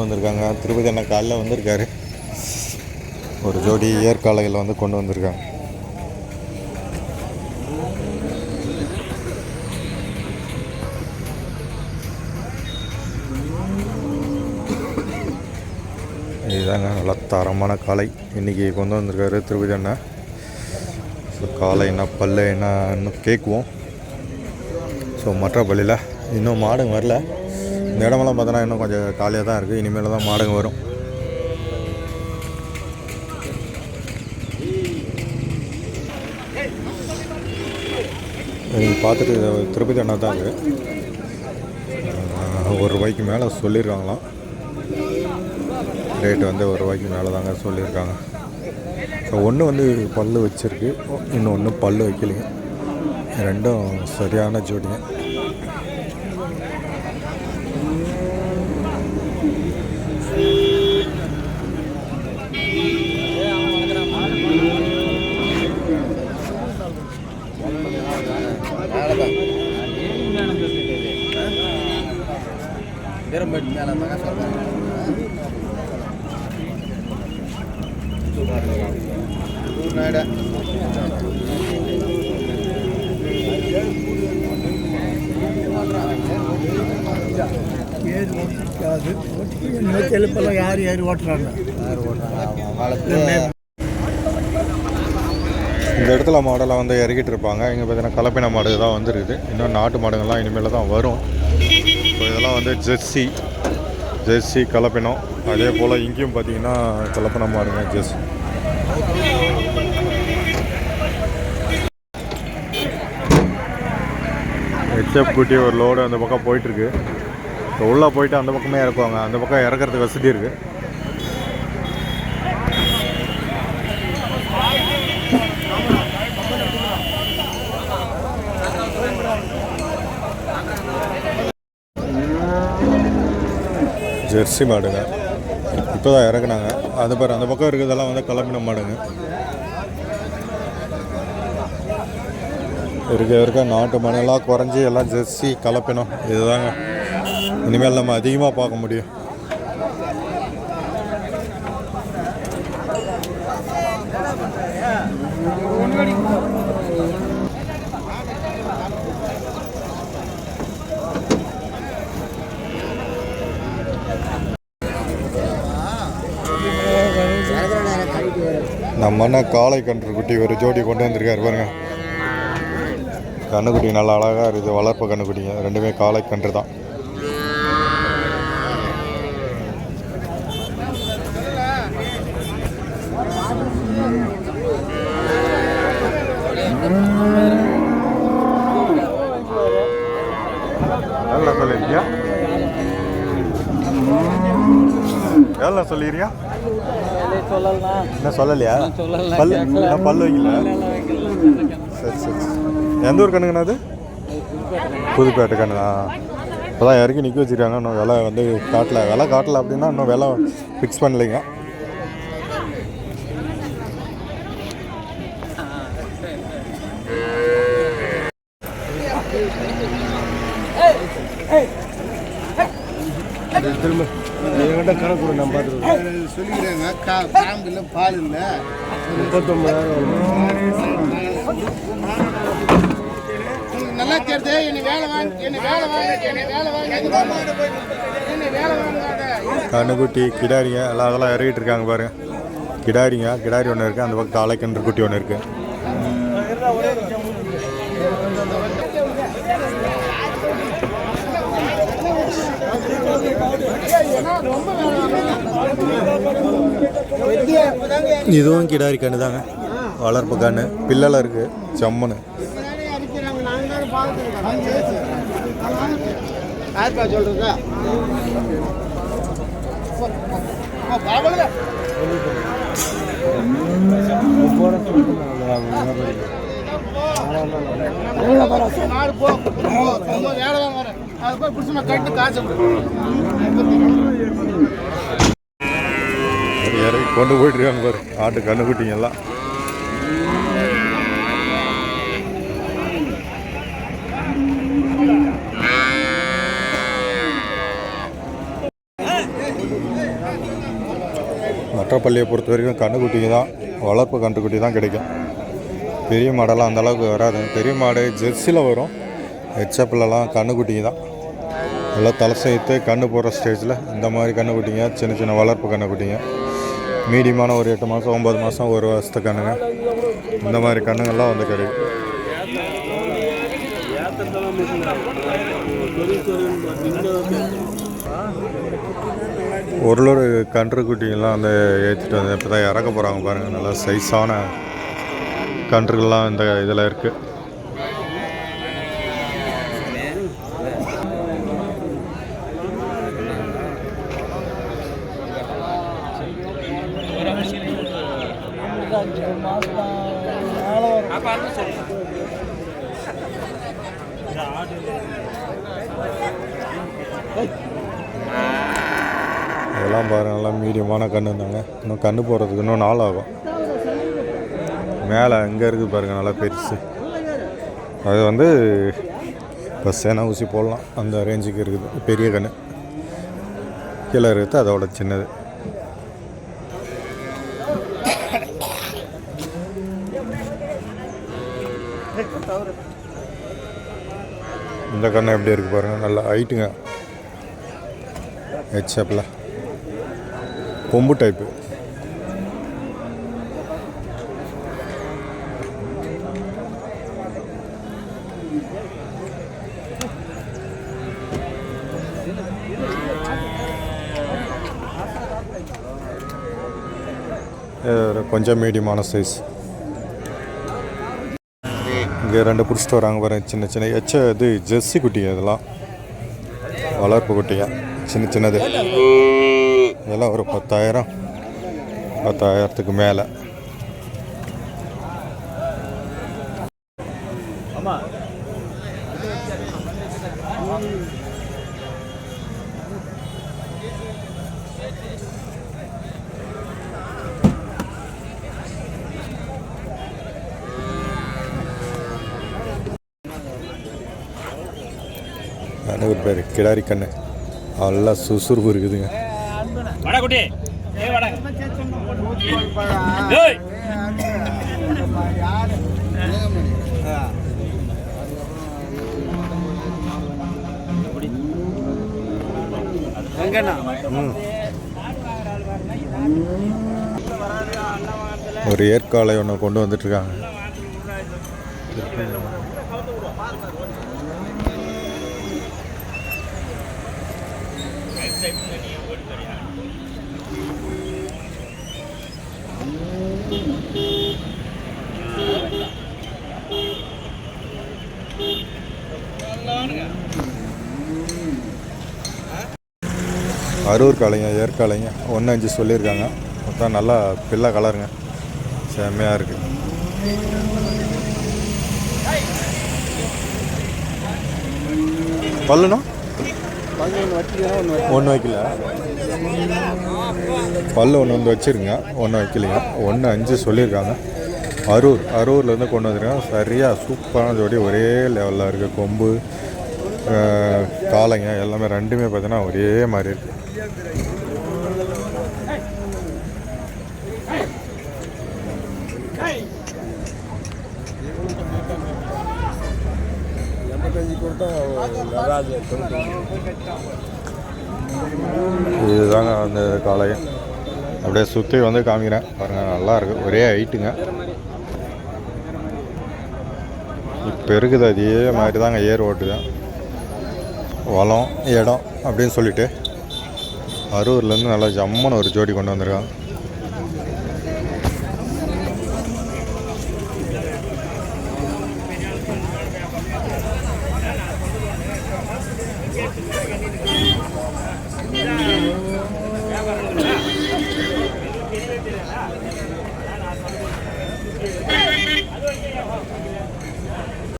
வந்திருக்காங்க. திருப்பதி அண்ணா காலில் வந்திருக்காரு. ஒரு ஜோடி ஏற்காலையில் வந்து கொண்டு வந்திருக்காங்க. இதுதாங்க நல்லா தரமான காளை. இன்றைக்கி கொண்டு வந்திருக்காரு திருப்பதி அண்ணா ஸோ காளை என்ன பல்லு என்ன இன்னும் கேட்குவோம் ஸோ மற்ற பள்ளியில் இன்னும் மாடுங்க வரல. இந்த இடமெல்லாம் பார்த்தோன்னா இன்னும் கொஞ்சம் காலியாக தான் இருக்குது இனிமேல் தான் மாடுங்க வரும். நீங்கள் பார்த்துட்டு திருப்பதி அண்ணா தான் இது ஒரு ரூபாய்க்கு மேலே சொல்லியிருக்காங்களாம். ரேட்டு வந்து ஒரு ரூபாய்க்கு மேலே தாங்க சொல்லியிருக்காங்க. ஸோ ஒன்று வந்து பல்லு வச்சுருக்கு. இன்னொன்று பல்லு வைக்கலைங்க. ரெண்டும் சரியான ஜோடிங்க. மேலே ஓட்டிக்காது எழுப்பெல்லாம் யார் ஓட்டுறாங்க யார் ஓட்டுறாங்க இந்த இடத்துல மாடெல்லாம் வந்து இறக்கிட்டு இருப்பாங்க. இங்கே பார்த்தீங்கன்னா கலப்பின மாடு தான் வந்துருக்குது. இன்னும் நாட்டு மாடுங்கள்லாம் இனிமேல் தான் வரும். இப்போ இதெல்லாம் வந்து ஜெர்சி ஜெர்சி கலப்பினம். அதே போல் இங்கேயும் பார்த்தீங்கன்னா கலப்பினமாக இருங்க ஜெர்சி ஹெச்எப் குட்டி ஒரு லோடு அந்த பக்கம் போயிட்டுருக்கு. இப்போ உள்ளே போயிட்டு அந்த பக்கமே இறக்குவாங்க. அந்த பக்கம் இறக்குறதுக்கு வசதி இருக்குது ஜெர்சி மாடுங்க. இப்போ தான் இறக்குனாங்க. அது பாரு அந்த பக்கம் இருக்கிறதெல்லாம் வந்து கலப்பின மாடுங்க. இருக்க இருக்க நாட்டு மண்ணெல்லாம் குறைஞ்சி எல்லாம் ஜெர்சி கலப்பினம் இதுதாங்க. இனிமேல் நம்ம அதிகமாக பார்க்க முடியும். நம்ம அண்ணன் காளை கன்று குட்டி ஒரு ஜோடி கொண்டு வந்திருக்காரு பாருங்க. கண்ணுக்குட்டி நல்லா அழகாக இருக்குது வளர்ப்பு கண்ணுக்குட்டிங்க ரெண்டுமே காளை கன்று தான் எவ்வளோ சொல்லியிருக்கியா எவ்வளோ சொல்லிடுறியா? என்ன சொல்லலையா? பல்லு என்ன பல்லு வைக்கல. சரி சரி. எந்த ஊர் கண்ணுங்கண்ணா அது? புதுப்பேட்டை கண்ணுண்ணா இப்போ தான் இறக்கி நிற்க வச்சுருக்காங்க. இன்னும் விலை வந்து காட்டல. விலை காட்டல அப்படின்னா இன்னும் விலை ஃபிக்ஸ் பண்ணலைங்க. திரும்ப என்கிட்ட கணக்கு கொடு நான் பார்த்துருவேன் சொல்லிக்கிறேங்க. கா காம்பு இல்லை பால் இல்லை. முப்பத்தொம்பதாயிரம் நல்லா தெரியுது என்னை வேலை வாங்கி என்னை வேலை வாங்க என்னை வேலை வாங்க. என்னை வேலை வாங்காத கண்ணுக்குட்டி கிடாரிங்க எல்லாம் அதெல்லாம் இறக்கிட்டு இருக்காங்க பாருங்க கிடாரிங்க கிடாரி ஒன்று இருக்குது அந்த பக்கம் காளைக்கன்று குட்டி ஒன்று இருக்குது இதுவும் கிடாரி கண்ணு தாங்க வளர்ப்பு கண்ணு பிள்ளல இருக்கு செம்மனு சொல்றதா இறக்கி கொண்டு போயிட்டுருக்காங்க பாரு ஆட்டு கண்ணுக்குட்டிங்க எல்லாம் மற்றப்பள்ளியை பொறுத்த வரைக்கும் கன்றுக்குட்டிங்க தான் வளர்ப்பு கன்றுக்குட்டி தான் கிடைக்கும். பெரிய மாடெல்லாம் அந்த அளவுக்கு வராது. பெரிய மாடு ஜெர்சியில் வரும். ஹெச்எப்லலாம் கன்றுக்குட்டிங்க தான். எல்லாம் தலை சேர்த்து கண்ணு போடுற ஸ்டேஜில் இந்த மாதிரி கன்றுக்குட்டிங்க சின்ன சின்ன வளர்ப்பு கன்றுக்குட்டிங்க மீடியமான ஒரு எட்டு மாதம் ஒம்பது மாதம் ஒரு வருஷத்து கண்ணுங்க. இந்த மாதிரி கண்ணுங்கள்லாம் வந்து கிடைக்கும். ஒரு ஒரு கன்று குட்டிங்கெல்லாம் வந்து ஏற்றிட்டு வந்து இப்போ தான் இறக்க போகிறாங்க பாருங்கள் நல்லா சைஸான கன்றுகள்லாம் இந்த இதில் இருக்குது இதெல்லாம் பாருங்க நல்லா மீடியமான கன்று இருந்தாங்க இன்னும் கன்று போடுறதுக்கு இன்னும் நாள் ஆகும். மேலே அங்கே இருக்குது பாருங்கள் நல்லா பெருசு. அது வந்து பஸ் சேனா ஊசி போடலாம். அந்த ரேஞ்சுக்கு இருக்குது. பெரிய கன்று. கீழே இருக்குது அதோட சின்னது. இந்த கண்ணை எப்படி இருக்குது பாருங்கள் நல்லா ஹைட்டுங்க ஹெச்எப்பில் கொம்பு டைப்பு ஒரு கொஞ்சம் மீடியமான சைஸ் இங்கே ரெண்டு பிடிச்சிட்டு வராங்க பாருங்க சின்ன சின்ன. எச்ச இது ஜெர்சி குட்டிங்க இதெல்லாம் வளர்ப்பு குட்டிங்க சின்ன சின்னது. இதெல்லாம் ஒரு பத்தாயிரம். பத்தாயிரத்துக்கு மேலே. ஒரு பேர். கிடாரி கண்ணு. நல்லா சுறுசுறுப்பு இருக்குதுங்க. ஒரு ஏற்காலை ஒன்று கொண்டு வந்துட்டுருக்காங்க அரூர் காளைங்க ஏற்காலைங்க ஒன்று அஞ்சு சொல்லியிருக்காங்க. மொத்தம் நல்லா பிள்ளை கலருங்க. செம்மையாக இருக்குது பல்லுனா ஒன்று வைக்கல. பல்லு ஒன்று வந்து வச்சுருங்க. ஒன்று வைக்கலையா? ஒன்று அஞ்சு சொல்லியிருக்காங்க. அரூர் அரூர்லேருந்து கொண்டு வந்துருக்காங்க. சரியாக சூப்பரான ஜோடி. ஒரே லெவலில் இருக்குது கொம்பு காலைங்க காளைங்க எல்லாமே ரெண்டுமே பார்த்தீங்கன்னா ஒரே மாதிரி இருக்குது இதுதாங்க அந்த காளை அப்படியே சுற்றி வந்து காமிக்கிறேன். பாருங்கள் நல்லா இருக்கு. ஒரே ஹைட்டுங்க இப்போ இருக்குது அதே மாதிரி தாங்க ஏர் ஓட்டுதான் வளம் இடம் அப்படின்னு சொல்லிட்டு அரூர்லேருந்து நல்லா ஜம்முன்னு ஒரு ஜோடி கொண்டு வந்திருக்காங்க.